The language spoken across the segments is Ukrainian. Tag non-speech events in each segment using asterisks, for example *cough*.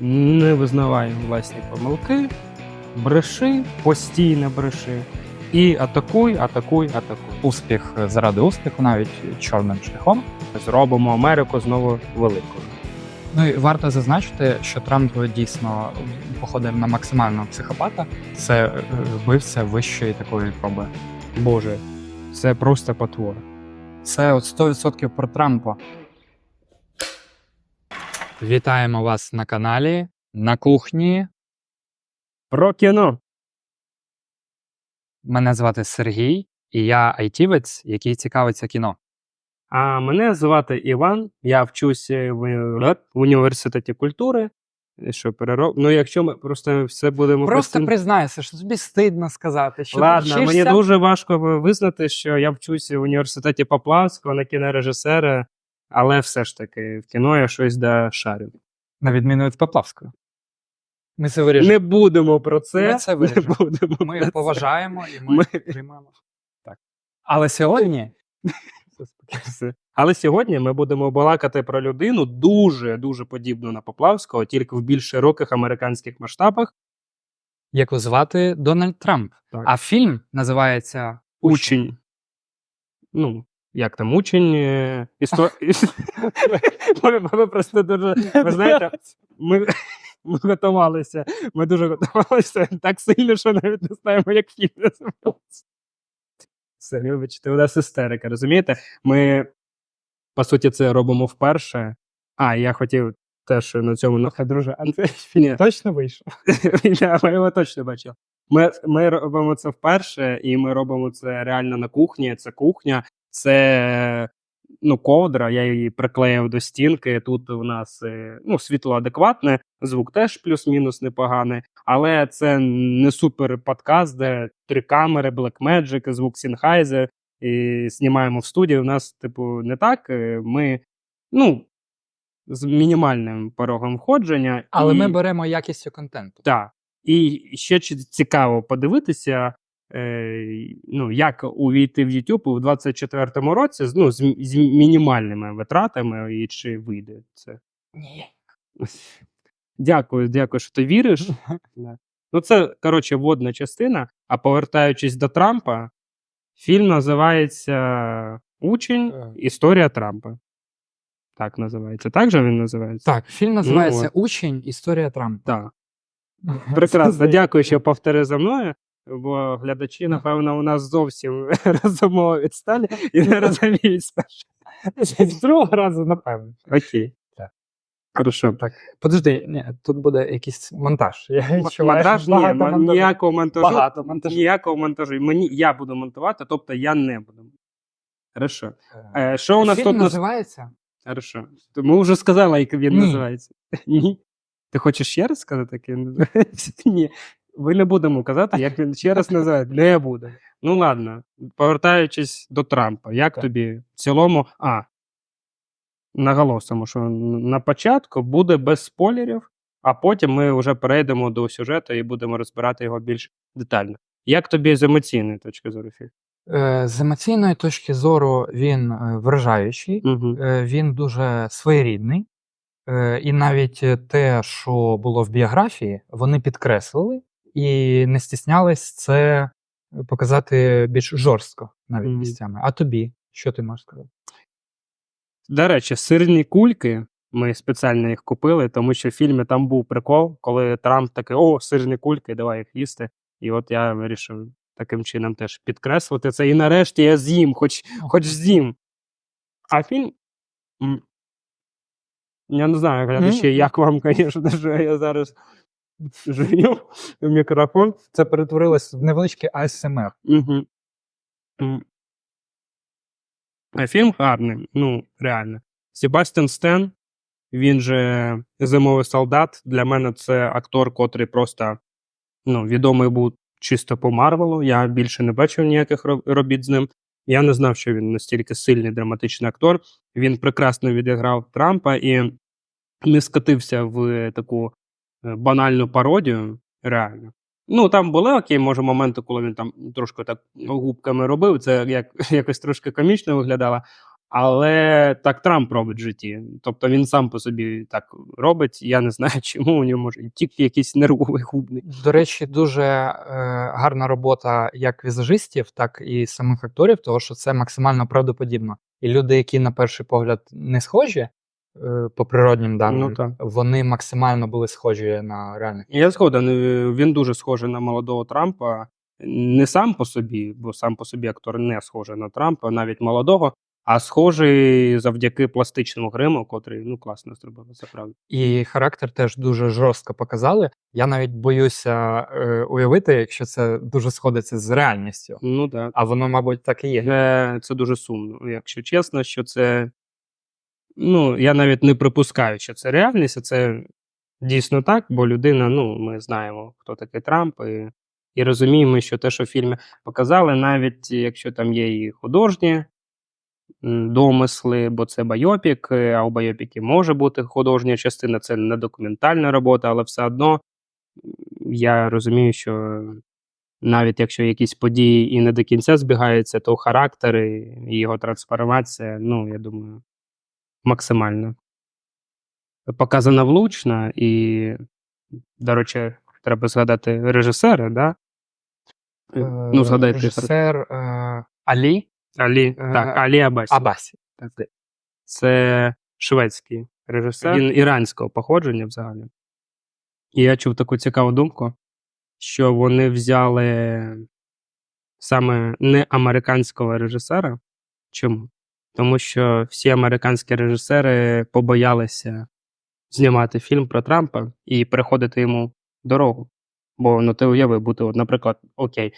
не визнавай власні помилки, бреши, постійно бреши. І атакуй, атакуй, атакуй. Успіх заради успіху, навіть чорним шляхом. Зробимо Америку знову великою. Ну і варто зазначити, що Трамп дійсно походив на максимального психопата. Це е, вбивця вищої такої проби. Боже, це просто потвора. Це от 100% про Трампа. Вітаємо вас на каналі на кухні. Про кіно. Мене звати Сергій, і я айтівець, який цікавиться кіно. А мене звати Іван. Я вчусь в, в університеті культури. Що перероб... Ну, якщо ми просто все будемо Просто постійно- признайся, що тобі стидно сказати, що Ладно, ти мені дуже важко визнати, що я вчусь в університеті Поплавського на кінорежисера, але все ж таки в кіно я щось да шарю. на відміну від Поплавського. Ми це вирішимо. Не будемо про це. Ми це не будемо. Ми про це. поважаємо і ми, Ми- підтримуємо. Так. Але сьогодні *laughs* Але сьогодні ми будемо балакати про людину дуже дуже подібну на Поплавського, тільки в більш широких американських масштабах. яку звати Дональд Трамп. Так. А фільм називається Учень. Ну, як там учень. е, *laughs* ми, просто дуже. Ви знаєте, ми, ми готувалися. Ми дуже готувалися так сильно, що навіть не знаємо, як фільм називається. Все, вибачте, у нас істерика, розумієте? Ми, по суті, це робимо вперше. А, я хотів теж на цьому ну, друже, а це *laughs* ні, Точно вийшов. *laughs* Ми його точно бачили. Ми, ми робимо це вперше, і ми робимо це реально на кухні. Це кухня, це ну, ковдра, я її приклеїв до стінки. Тут у нас е, ну, світло адекватне, звук теж плюс-мінус непоганий, але це не супер подкаст, де три камери, Blackmagic, звук Sennheiser, і знімаємо в студії. У нас, типу, не так. е, Ми, ну, з мінімальним порогом входження. Але і... ми беремо якістю контенту. Так. І ще цікаво подивитися, е, ну, як увійти в YouTube у 24-му році ну, з, з мінімальними витратами, і чи вийде це. Ні. Дякую, дякую, що ти віриш. Ну, це, коротше, водна частина. А повертаючись до Трампа, фільм називається Учень. Історія Трампа. Так називається. Так же він називається? Так, фільм називається Ну. Учень. Історія Трампа. Так. *laughs* Прекрасно, дякую, що повтори за мною, бо глядачі, напевно, у нас зовсім *laughs* розумово відсталі і не розуміють спершу. З другого разу, напевно. Окей. Хорошо. Так. Подожди, ні, тут буде якийсь монтаж. Я відчуваю, Монтаж ні, багато монтажу. ніякого монтажу. Багато монтажу. Ніякого монтажу. Мені я буду монтувати, тобто я не буду. Хорошо. Е, що у нас Фільм тут? нас- називається? Хорошо. То Ми вже сказали, як він Ні. називається. *laughs* Ні. Ти хочеш ще раз сказати, як він називається? *laughs* Ні. Ви не будемо казати, як він *laughs* ще раз називається. Не буде. Ну ладно. Повертаючись до Трампа, як Так. тобі в цілому. А. Наголосимо, що на початку буде без спойлерів, а потім ми вже перейдемо до сюжету і будемо розбирати його більш детально. Як тобі з емоційної точки зору фільм? Е, З емоційної точки зору він е, вражаючий. Угу. Він дуже своєрідний. І навіть те, що було в біографії, вони підкреслили і не стіснялись це показати більш жорстко навіть Мгм. місцями. А тобі, що ти можеш сказати? До речі, сирні кульки. Ми спеціально їх купили, тому що в фільмі там був прикол, коли Трамп такий: о, сирні кульки, давай їх їсти. І от я вирішив таким чином теж підкреслити це. І нарешті я з'їм, хоч, хоч з'їм. А фільм. Я не знаю, глядачі, як вам, *laughs* звісно, що я зараз *laughs* жую в мікрофон. Це перетворилось в невеличкий АСМР. Угу. А фільм гарний, ну, реально. Себастьян Стен, він же зимовий солдат. Для мене це актор, котрий просто ну, відомий був чисто по Марвелу. Я більше не бачив ніяких робіт з ним. Я не знав, що він настільки сильний драматичний актор. Він прекрасно відіграв Трампа і не скотився в таку банальну пародію. Реально. Ну, там були окей, може, моменти, коли він там трошки так губками робив, це як, *laughs* якось трошки комічно виглядало. Але так Трамп робить в житті. Тобто він сам по собі так робить. Я не знаю, *laughs* чому у нього може тільки якийсь нервовий губний. До речі, дуже е, гарна робота як візажистів, так і самих акторів, тому що це максимально правдоподібно. І люди, які на перший погляд не схожі е, по природнім даним, Ну, так. вони максимально були схожі на реальних. Я згоден, е, він дуже схожий на молодого Трампа. Не сам по собі, бо сам по собі актор не схожий на Трампа, навіть молодого, а схожий завдяки пластичному гриму, котрий ну класно зробив, це правда. І характер теж дуже жорстко показали. Я навіть боюся е, уявити, якщо це дуже сходиться з реальністю. Ну так. А воно, мабуть, так і є. Це, це дуже сумно, якщо чесно, що це. Ну, я навіть не припускаю, що це реальність, а це дійсно так, бо людина, ну, ми знаємо, хто такий Трамп, і, і розуміємо, що те, що в фільмі показали, навіть якщо там є і художні домисли, бо це байопік, е, а у байопіки може бути художня частина, це не документальна робота, але все одно я розумію, що навіть якщо якісь події і не до кінця збігаються, то характери і його трансформація, ну, я думаю, максимально показана влучно. І, до речі, треба згадати режисера, да? Е, Ну, згадайте. режисер е, Алі Алі, е, так, Алі Абасі. Абасі. Це шведський режисер. Він іранського походження взагалі. І я чув таку цікаву думку, що вони взяли саме не американського режисера. Чому? Тому що всі американські режисери побоялися знімати фільм про Трампа і переходити йому дорогу. Бо ну ти уяви бути, от, наприклад, окей,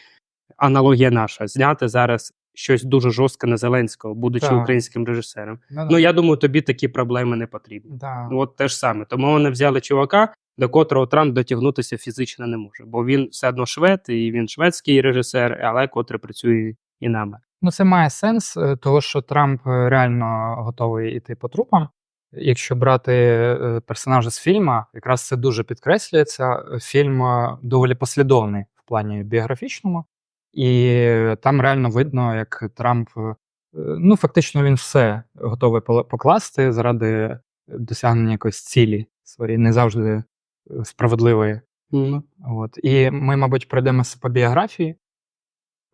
аналогія наша, зняти зараз щось дуже жорстке на Зеленського, будучи Так. українським режисером. Ну, Ну я думаю, тобі такі проблеми не потрібні. Ну, От те ж саме. Тому вони взяли чувака, до котрого Трамп дотягнутися фізично не може. Бо він все одно швед, і він шведський режисер, але котрий працює і нами. Ну, це має сенс, е, того що Трамп е, реально готовий іти по трупам. Якщо брати е, персонажа з фільму, якраз це дуже підкреслюється. Фільм доволі послідовний в плані біографічному, і там реально видно, як Трамп, ну фактично, він все готовий покласти заради досягнення якоїсь цілі своєї, не завжди справедливої. Ну, От. І ми, мабуть, пройдемося по біографії.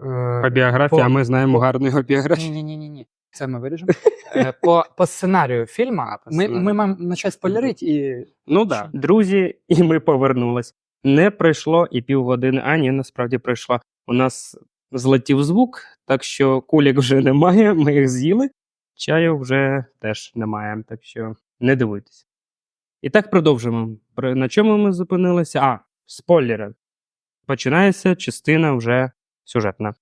Е, по біографії, по- а ми знаємо гарну його біографію. ні, ні, ні, ні. Це ми виріжемо. Е, По, по сценарію фільму ми, ми маємо почати спойлерити і. Ну так, да. друзі, і ми повернулись. Не пройшло і півгодини, а ні, насправді пройшло. У нас злетів звук, так що кулік вже немає, ми їх з'їли. Чаю вже теж немає, так що не дивуйтесь. І так продовжимо. На чому ми зупинилися? А, спойлери. Починається частина вже сюжетна.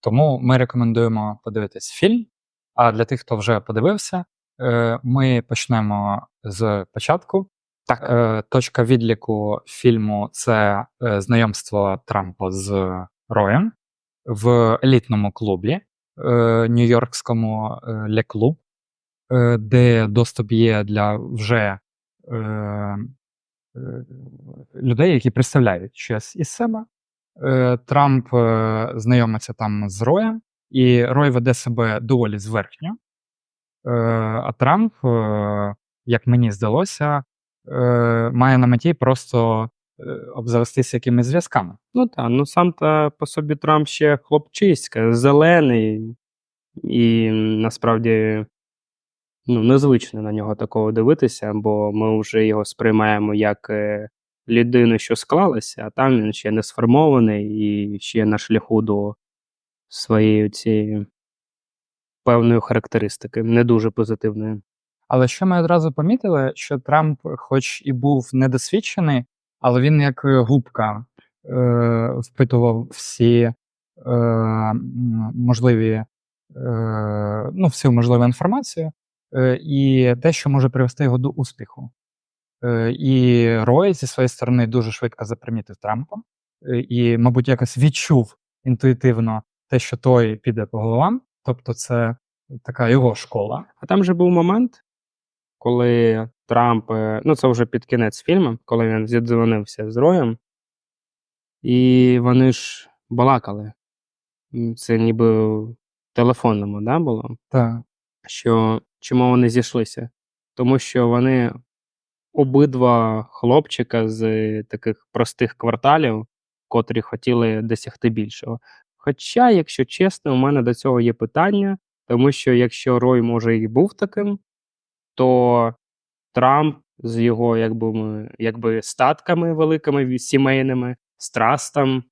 Тому ми рекомендуємо подивитись фільм. А для тих, хто вже подивився, е, ми почнемо з початку. Так. Е, Точка відліку фільму це е, знайомство Трампа з Роєм в елітному клубі Нью-Йоркському Ле Клуб, е, де доступ є для вже людей, які представляють щось із себе. Е, Трамп е, знайомиться там з Роєм, і Рой веде себе доволі зверхньо. Е, А Трамп, як мені здалося, має на меті просто обзавестися якимись зв'язками. Ну так, ну сам та по собі Трамп ще хлопчиська, зелений, і насправді ну, незвично на нього такого дивитися, бо ми вже його сприймаємо як людину, що склалася, а там він ще не сформований і ще на шляху до своєї цієї певної характеристики, не дуже позитивної. Але що ми одразу помітили, що Трамп, хоч і був недосвідчений, але він як е, губка е, впитував всі е, можливі, е, ну, всю можливу інформацію е, і те, що може привести його до успіху. І Рой зі своєї сторони дуже швидко запримітив Трампа, і, мабуть, якось відчув інтуїтивно те, що той піде по головам. Тобто, це така його школа. А там же був момент, коли Трамп, е, ну це вже під кінець фільму, коли він зідзвонився з Роєм, і вони ж балакали. Це ніби в телефонному, да, було? Так. що чому вони зійшлися? Тому що вони обидва хлопчика з таких простих кварталів, котрі хотіли досягти більшого. Хоча, якщо чесно, у мене до цього є питання, тому що якщо Рой може і був таким, то Трамп з його якби, якби статками великими сімейними, з трастом,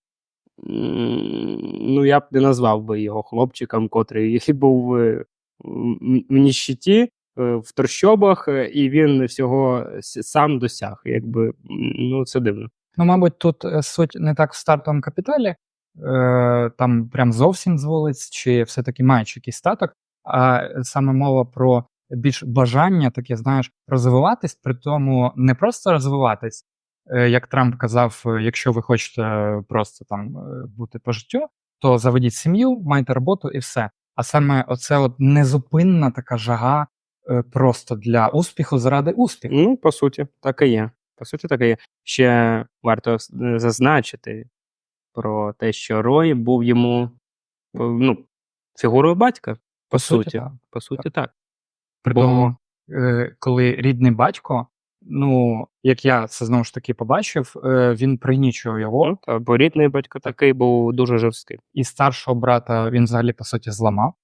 ну я б не назвав би його хлопчиком, котрий *laughs* був е, в ніщиті, в трущобах, е, і він всього сам досяг. Якби, ну, це дивно. Ну, мабуть, тут е, суть не так в стартовому капіталі, е, там прям зовсім з вулиць, чи все-таки маючи якийсь статок, а саме мова про більш бажання, таке, знаєш, розвиватись, при тому не просто розвиватись, е, як Трамп казав, е, якщо ви хочете просто там е, бути по життю, то заведіть сім'ю, майте роботу і все. А саме оце от незупинна така жага е, просто для успіху заради успіху. Ну, по суті, так і є. По суті, так і є. Ще варто е, зазначити про те, що Рой був йому е, ну, фігурою батька. По, суті, так. по суті, так. При Бо- тому, е, коли рідний батько, ну як я це знову ж таки побачив, е, він пригнічував його, Ну, та, бо рідний батько такий був дуже жорсткий. і старшого брата він взагалі по суті зламав,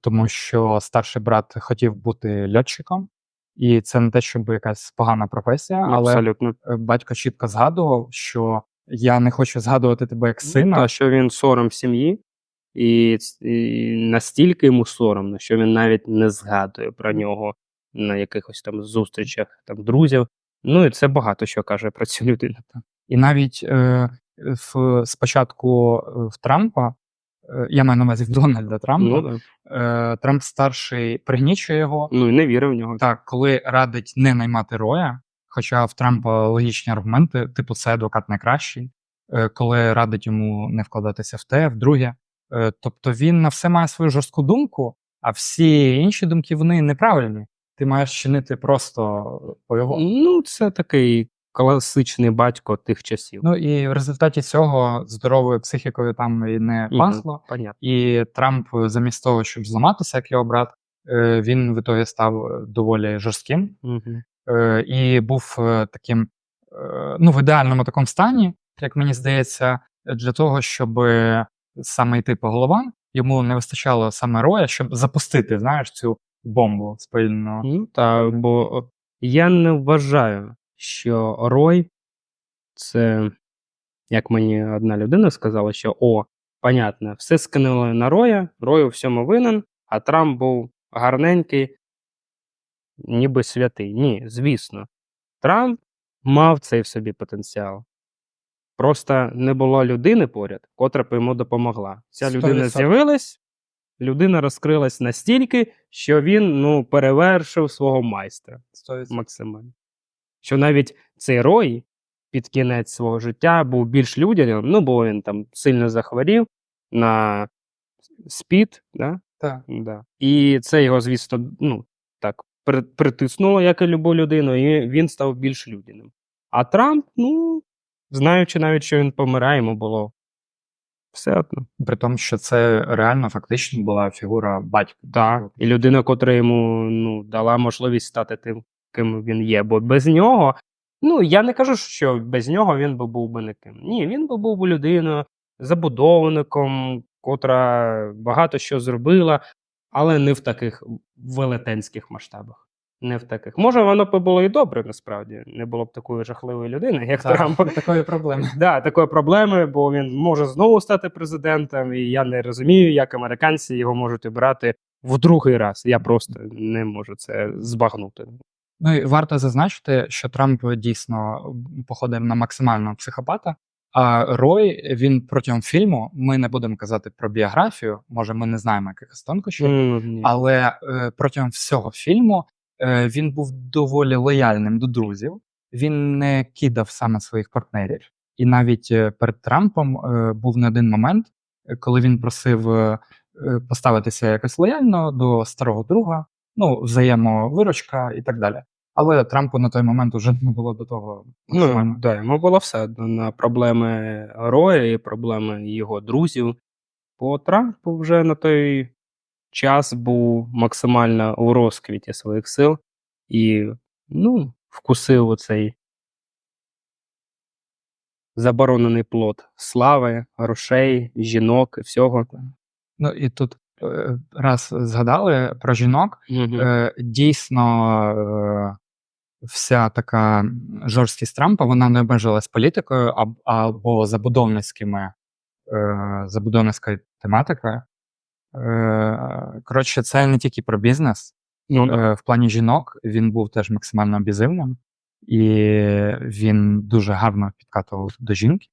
тому що старший брат хотів бути льотчиком, і це не те, щоб якась погана професія, але Абсолютно. е, батько чітко згадував, що я не хочу згадувати тебе як сина. Та, що він сором в сім'ї, і, і настільки йому соромно, що він навіть не згадує про нього на якихось там зустрічах там, друзів. Ну і це багато що каже про цю людину. І навіть е, в, спочатку е, в Трампа, е, я маю на увазі в Дональда Трампа, Ну, е, Трамп старший пригнічує його. ну і не вірив в нього. Так, коли радить не наймати Роя, хоча в Трампа логічні аргументи, типу, це адвокат найкращий, е, коли радить йому не вкладатися в те, в друге. Е, тобто він на все має свою жорстку думку, а всі інші думки вони неправильні. Ти маєш чинити просто по його. Ну, це такий класичний батько тих часів. Ну і в результаті цього здоровою психікою там і не Мгм. пахло. Понятно. І Трамп, е, замість того, щоб зламатися, як його брат, е, він в ітогі став е, доволі жорстким Угу. і був таким ну, в ідеальному такому стані, як мені здається, для того, щоб саме йти по головам, йому не вистачало саме роя, щоб запустити, знаєш, цю бомбу спільну. Ну, та, бо я не вважаю, що Рой це, як мені одна людина сказала, що о, понятно, все скинули на Роя, Рой у всьому винен, а Трамп був гарненький, ніби святий. Ні, звісно. Трамп мав цей в собі потенціал. Просто не було людини поряд, котра б йому допомогла. Ця людина з'явилась, людина розкрилась настільки, що він ну, перевершив свого майстра максимально. Що навіть цей Рой під кінець свого життя був більш людяним, ну, бо він там сильно захворів на спід, да? Так. Да. І це його, звісно, ну, так, притиснуло, як і любу людину, і він став більш людяним. А Трамп, ну, знаючи навіть, що він помирає, йому було все одно. При тому, що це реально фактично була фігура батька. Так. І людина, котра йому ну, дала можливість стати тим, ким він є. Бо без нього, ну я не кажу, що без нього він би був би никим. Ні, він би був би людиною, забудовником, котра багато що зробила, але не в таких велетенських масштабах. Не в таких. Може, воно б було і добре, насправді. Не було б такої жахливої людини, як Трамп. *laughs* Такої проблеми. *laughs* Да, такої проблеми, бо він може знову стати президентом, і я не розумію, як американці його можуть обирати в другий раз. Я просто не можу це збагнути. Ну і варто зазначити, що Трамп дійсно походив на максимального психопата. А Рой він протягом фільму, ми не будемо казати про біографію, може, ми не знаємо якихось тонкощів, ні. але е, протягом всього фільму е, він був доволі лояльним до друзів. Він не кидав саме своїх партнерів. І навіть е, перед Трампом е, був не один момент, коли він просив е, е, поставитися якось лояльно до старого друга, ну, взаємовиручка і так далі. Але Трампу на той момент уже не було до того Ну, да, йому було все на проблеми Роя і проблеми його друзів. Бо Трамп вже на той час був максимально у розквіті своїх сил і, ну, вкусив оцей заборонений плод слави, грошей, жінок і всього. Ну і тут раз згадали про жінок, е, дійсно е, вся така жорсткість Трампа вона не обмежилась політикою або забудовницькими е, забудовницькою тематикою. Е, коротше, це не тільки про бізнес. Ну. Е, в плані жінок він був теж максимально абізивним, і він дуже гарно підкатував до жінки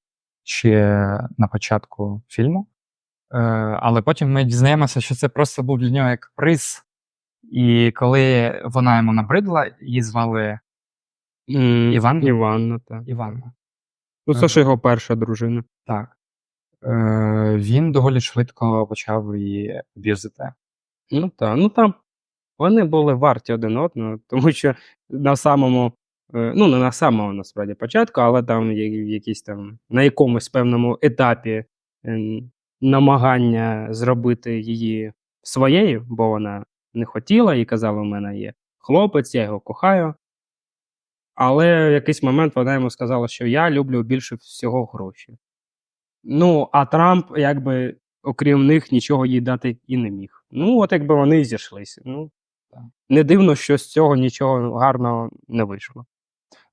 ще на початку фільму. Е, але потім ми дізнаємося, що це просто був для нього як приз. І коли вона йому набридла, її звали М, Іванна? Іванна, так. Іванна. Ну, це ж його перша дружина. Так. Е, він доволі швидко почав її аб'юзити. Ну так, ну там вони були варті один одного, тому що на самому, е, ну не на самому насправді початку, але там якісь там на якомусь певному етапі е, намагання зробити її своєю, бо вона не хотіла і казала, у мене є хлопець, я його кохаю. Але в якийсь момент вона йому сказала, що я люблю більше всього гроші. Ну, а Трамп, якби, окрім них, нічого їй дати і не міг. Ну, от якби вони і зійшлися. Ну, не дивно, що з цього нічого гарного не вийшло.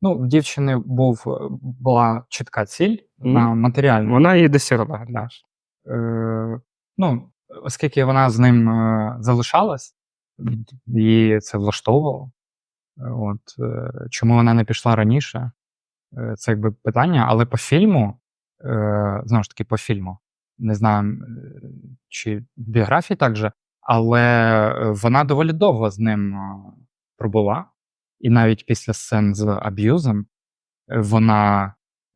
Ну, в дівчини був, е, була чітка ціль Мгм. на матеріальну. Вона її досягла. Да. Е, ну, оскільки вона з ним е, залишалась, її це влаштовувало. От, е, чому вона не пішла раніше? Це якби питання, але по фільму, знову ж таки, по фільму, не знаю, чи біографії так же, але вона доволі довго з ним пробула, і навіть після сцен з аб'юзом вона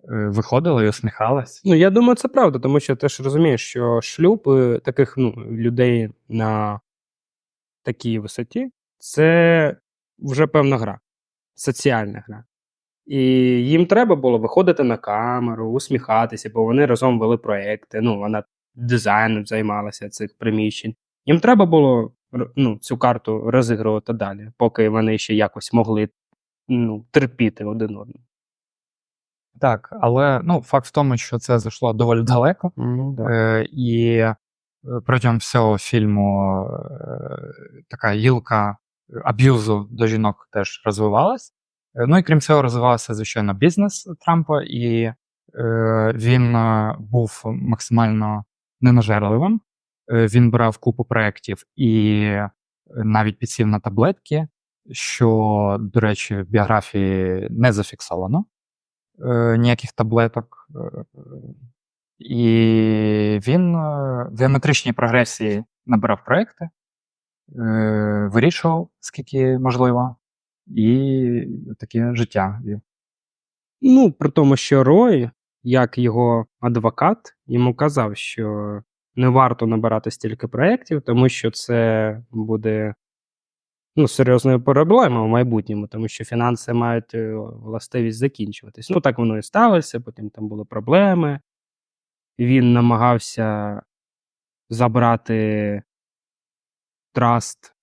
виходила і усміхалась. Ну, я думаю, це правда, тому що ти ж розумієш, що шлюб е, таких ну, людей на такій висоті це вже певна гра, соціальна гра. І їм треба було виходити на камеру, усміхатися, бо вони разом вели проекти. Ну, вона дизайном займалася цих приміщень. Їм треба було ну, цю карту розігрувати далі, поки вони ще якось могли ну, терпіти один одного. Так, але ну, факт в тому, що це зайшло доволі далеко. Ну, да. Е, і е, протягом всього фільму е, така гілка аб'юзу до жінок теж розвивалась. Е, Ну і крім цього, розвивався, звичайно, бізнес Трампа, і е, він е, був максимально ненажерливим. Е, Він брав купу проєктів і навіть підсів на таблетки, що, до речі, в біографії не зафіксовано е, ніяких таблеток. І він е, в геометричній прогресії набирав проекти, вирішував, скільки можливо, і таке життя вів. Ну, при тому, що Рой, як його адвокат, йому казав, що не варто набирати стільки проєктів, тому що це буде ну, серйозною проблемою в майбутньому, тому що фінанси мають е, властивість закінчуватись. Ну, так воно і сталося, потім там були проблеми. Він намагався забрати траст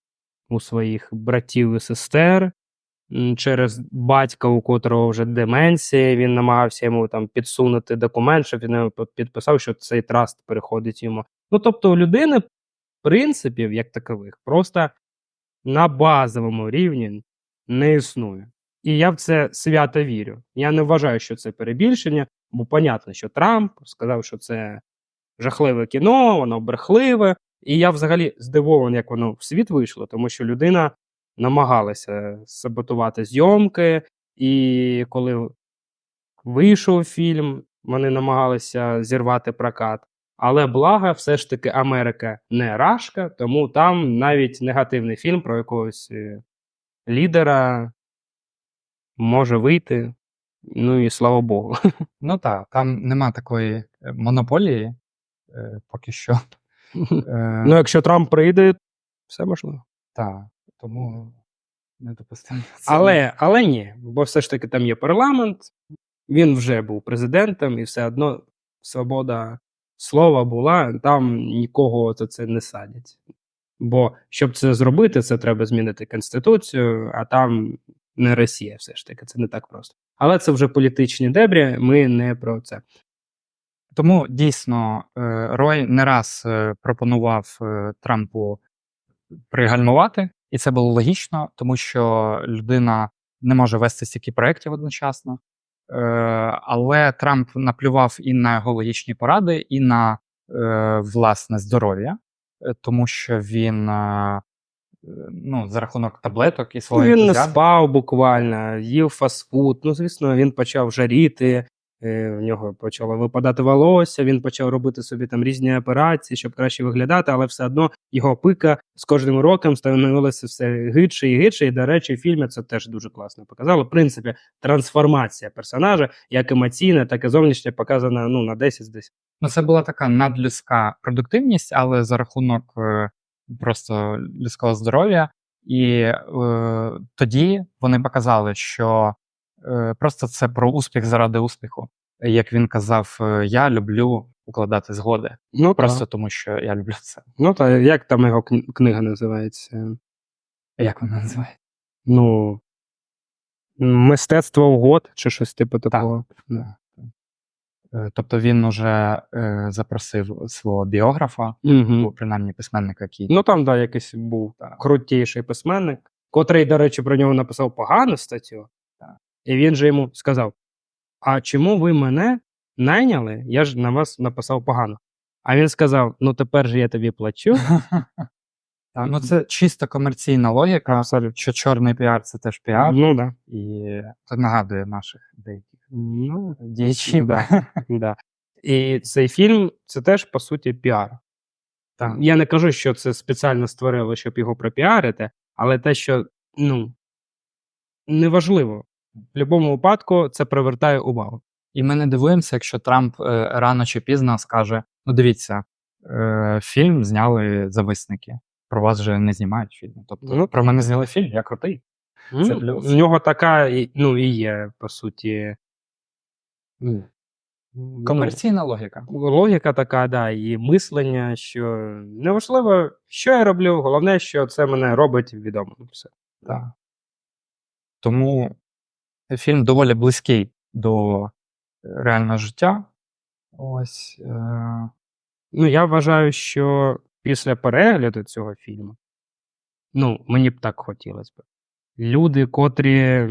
у своїх братів і сестер через батька, у котрого вже деменція. Він намагався йому там підсунути документ, щоб він підписав, що цей траст переходить йому. Ну, тобто, у людини принципів, як такових, просто на базовому рівні не існує. І я в це свято вірю. Я не вважаю, що це перебільшення, бо понятно, що Трамп сказав, що це жахливе кіно, воно брехливе. І я взагалі здивований, як воно в світ вийшло, тому що людина намагалася саботувати зйомки, і коли вийшов фільм, вони намагалися зірвати прокат. Але благо, все ж таки, Америка не рашка, тому там навіть негативний фільм про якогось е, лідера може вийти. Ну і слава Богу. *laughs* Ну так, там нема такої е, монополії е, поки що. *laughs* Е, Ну, якщо Трамп прийде, все можливо. так, тому не допустимо. Але, але ні, бо все ж таки там є парламент, він вже був президентом, і все одно свобода слова була, там нікого за це не садять. Бо щоб це зробити, це треба змінити конституцію, а там не Росія, все ж таки, це не так просто. Але це вже політичні дебрі. Ми не про це. Тому дійсно е, Рой не раз е, пропонував е, Трампу пригальмувати, і це було логічно, тому що людина не може вести стільки проєктів одночасно. Е, Але Трамп наплював і на його логічні поради, і на е, власне здоров'я, е, тому що він ну, за рахунок таблеток і свого він не спав буквально, їв фастфуд. Ну, звісно, він почав жаріти, в нього почало випадати волосся, він почав робити собі там різні операції, щоб краще виглядати, але все одно його пика з кожним роком становилося все гидше і гидше. І, до речі, в фільмі це теж дуже класно показало. В принципі, трансформація персонажа, як емоційна, так і зовнішня, показана ну, на 10 з 10. Ну, це була така надлюдська продуктивність, але за рахунок е, просто людського здоров'я. І е, тоді вони показали, що е, просто це про успіх заради успіху. Як він казав, е, я люблю укладати згоди, Ну, просто просто. тому що я люблю це. Ну, та як там його книга називається? Як вона називається? Ну, мистецтво угод чи щось типу такого. Да. Е, Тобто він уже е, запросив свого біографа, Угу. принаймні письменника, який Ну там, да, якийсь був Так. крутіший письменник, котрий, до речі, про нього написав погану статтю. І він же йому сказав: А чому ви мене найняли? Я ж на вас написав погано. А він сказав: Ну тепер же я тобі плачу. *laughs* Так, ну це чисто комерційна логіка, Абсолютно. що чорний піар це теж піар, Ну да. і це нагадує наших деяких Ну, діячів. Да. *laughs* да. І цей фільм це теж по суті піар. Так. Я не кажу, що це спеціально створили, щоб його пропіарити, але те, що ну неважливо. В будь-якому випадку це привертає увагу. І ми не дивуємося, якщо Трамп е, рано чи пізно скаже: ну дивіться, е, фільм зняли зависники. Про вас же не знімають фільми. Тобто Ну, про мене зняли фільм, я крутий. Це Ну, плюс. В нього така, ну, і є, по суті. ну, Комерційна логіка. ну, Логіка така, да, і мислення, що неважливо, що я роблю, головне, що це мене робить відомим. Все. Так. Тому фільм доволі близький до е, реального життя. Ось. Е, Ну, я вважаю, що після перегляду цього фільму, ну, мені б так хотілося б. Люди, котрі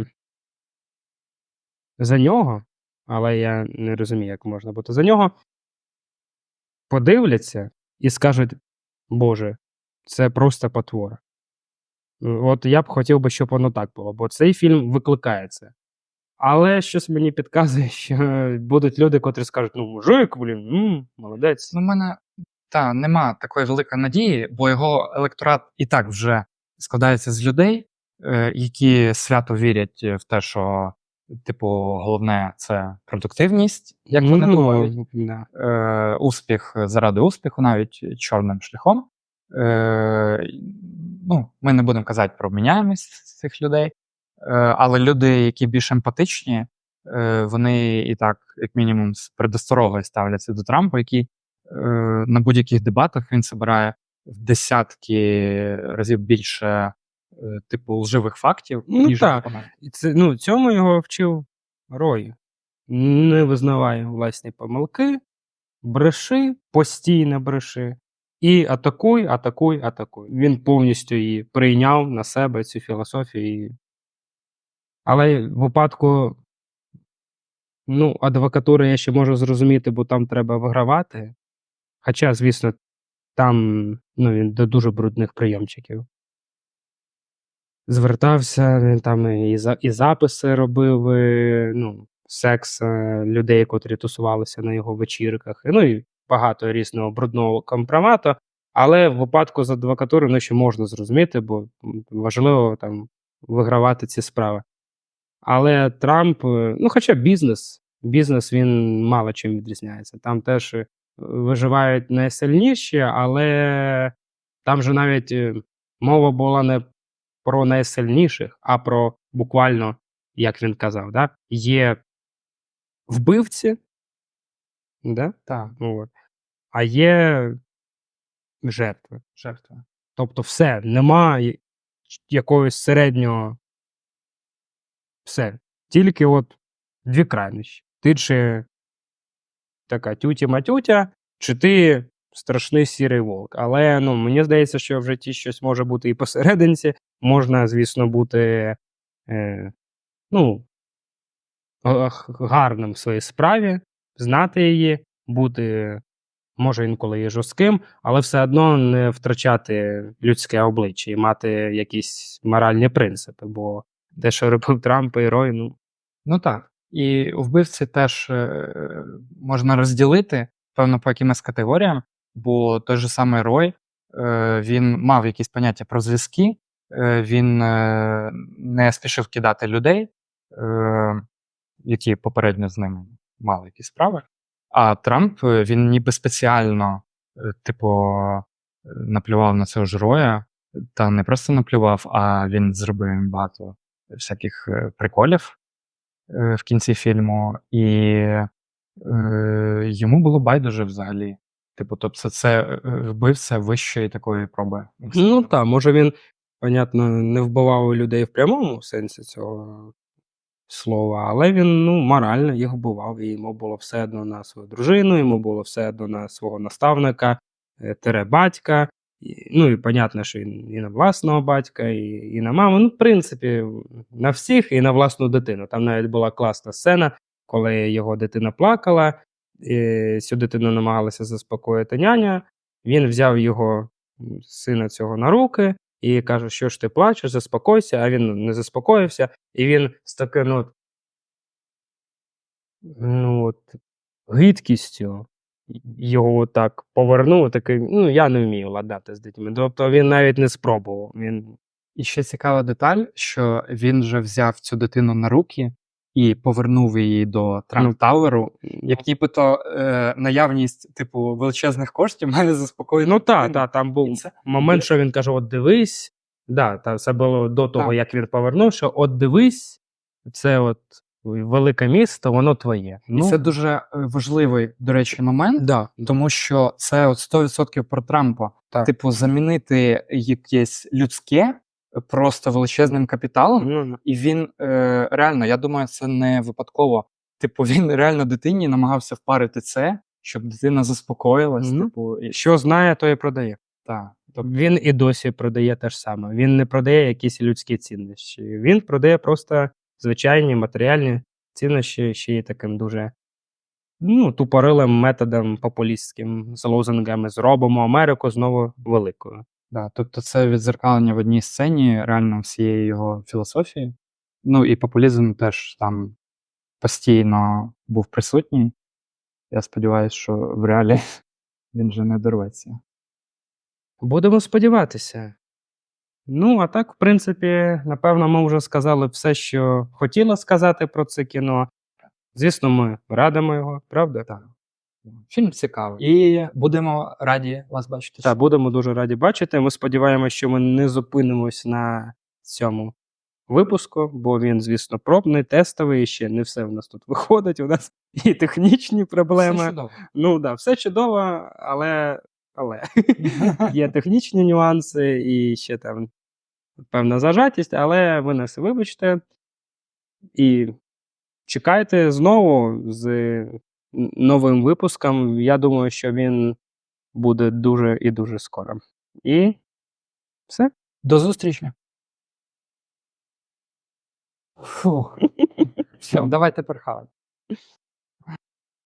за нього, але я не розумію, як можна бути за нього, подивляться і скажуть: Боже, це просто потвора. От я б хотів би, щоб воно так було, бо цей фільм викликає це. Але щось мені підказує, що будуть люди, котрі скажуть: ну, мужик, блін, м, молодець. ну, в мене та, нема такої великої надії, бо його електорат і так вже складається з людей, е, які свято вірять в те, що, типу, головне це продуктивність, як вони Ну, думають. да. е, успіх заради успіху, навіть чорним шляхом. Е, ну, ми не будемо казати про міняємість цих людей, але люди, які більш емпатичні, е, вони і так, як мінімум, з предосторогою ставляться до Трампа, який е, на будь-яких дебатах він збирає в десятки разів більше, е, типу, лживих фактів, Ну, ніж так. І це, ну, цьому його вчив Рой. Не визнавай власні помилки, бреши, постійно бреши. І атакуй, атакуй, атакуй. Він повністю її прийняв на себе цю філософію. І... Але в випадку ну, адвокатури я ще можу зрозуміти, бо там треба вигравати. Хоча, звісно, там ну, він до дуже брудних прийомчиків. Звертався, він там і, за, і записи робив, е, ну, секс е, людей, котрі тусувалися на його вечірках, ну і багато різного брудного компромату. Але в випадку з адвокатури ну, ще можна зрозуміти, бо важливо там вигравати ці справи. Але Трамп, е, ну хоча бізнес, бізнес він мало чим відрізняється. Там теж е, виживають найсильніші, але там же навіть е, мова була не про найсильніших, а про буквально, як він казав, да? є вбивці, да? Так, От, а є жертви. жертва. Тобто, все, нема і- якогось середнього. Все. Тільки от дві крайнощі. Ти чи така тютя-матютя, чи ти страшний сірий вовк. Але ну, мені здається, що в житті щось може бути і посерединці. Можна, звісно, бути е, ну, гарним в своїй справі, знати її, бути, може, інколи і жорстким, але все одно не втрачати людське обличчя і мати якісь моральні принципи. Бо те, що робив Трамп і Рой, ну, Ну так. І вбивці теж е, можна розділити, певно, по якимось категоріям, бо той же самий Рой, е, він мав якісь поняття про зв'язки, е, він не спішив кидати людей, які попередньо з ним мали якісь справи. А Трамп він ніби спеціально, типу, наплював на цього ж Роя, та не просто наплював, а він зробив багато всяких е, приколів е, в кінці фільму, і е, йому було байдуже взагалі. Типу, тобто, це вбивця вищої такої проби. Ну так, може він, понятно, не вбивав людей в прямому сенсі цього слова, але він ну, морально їх вбивав, і йому було все одно на свою дружину, йому було все одно на свого наставника, е, тере батька. Ну і понятно, що і, на власного батька, і, і на маму. Ну, в принципі, на всіх, і на власну дитину. Там навіть була класна сцена, коли його дитина плакала, і цю дитину намагалася заспокоїти няня. Він взяв його сина цього на руки і каже, що ж ти плачеш, заспокойся, а він не заспокоївся, і він з таким ну, от, гидкістю його отак повернув, такий, ну, я не вмію ладати з дітьми. Тобто він навіть не спробував. Він І ще цікава деталь, що він же взяв цю дитину на руки і повернув її до Трамп Ну, Тауеру, як нібито е, наявність типу величезних коштів має заспокоїти. Ну так, так, там був це- момент, що він каже: от дивись. Да, та це було до того, Так. як він повернув, що от дивись, це от велике місто, воно твоє. І це дуже е, важливий, до речі, момент, да, тому що це от 100% про Трампа. Так. Типу, замінити якесь людське просто величезним капіталом. Ну, І він е, реально, я думаю, це не випадково. Типу, він реально дитині намагався впарити це, щоб дитина заспокоїлась. Мгм. Типу, і, що знає, то і продає. та, тобто, Він і досі продає те ж саме. Він не продає якісь людські цінності. Він продає просто звичайні матеріальні цінності, ще й таким дуже ну, тупорилим методом популістським з лозунгами зробимо Америку знову великою. да, тобто це відзеркалення в одній сцені реально всієї його філософії. Ну і популізм теж там постійно був присутній. Я сподіваюся, що в реалі *laughs* він вже не дорветься. Будемо сподіватися. Ну, а так, в принципі, напевно, ми вже сказали все, що хотіли сказати про це кіно. Звісно, ми радимо його, правда? Так. Фільм цікавий. І будемо раді вас бачити. Так, будемо дуже раді бачити. Ми сподіваємося, що ми не зупинимось на цьому випуску, бо він, звісно, пробний, тестовий, і ще не все в нас тут виходить. У нас і технічні Все проблеми. чудово. Ну так, да, все чудово, але, але *laughs* є технічні нюанси і ще там певна зажатість, але ви нас вибачте. І чекайте знову з новим випуском. Я думаю, що він буде дуже і дуже скоро. І все. До зустрічі. Фух. *laughs* Все, давайте перхавати.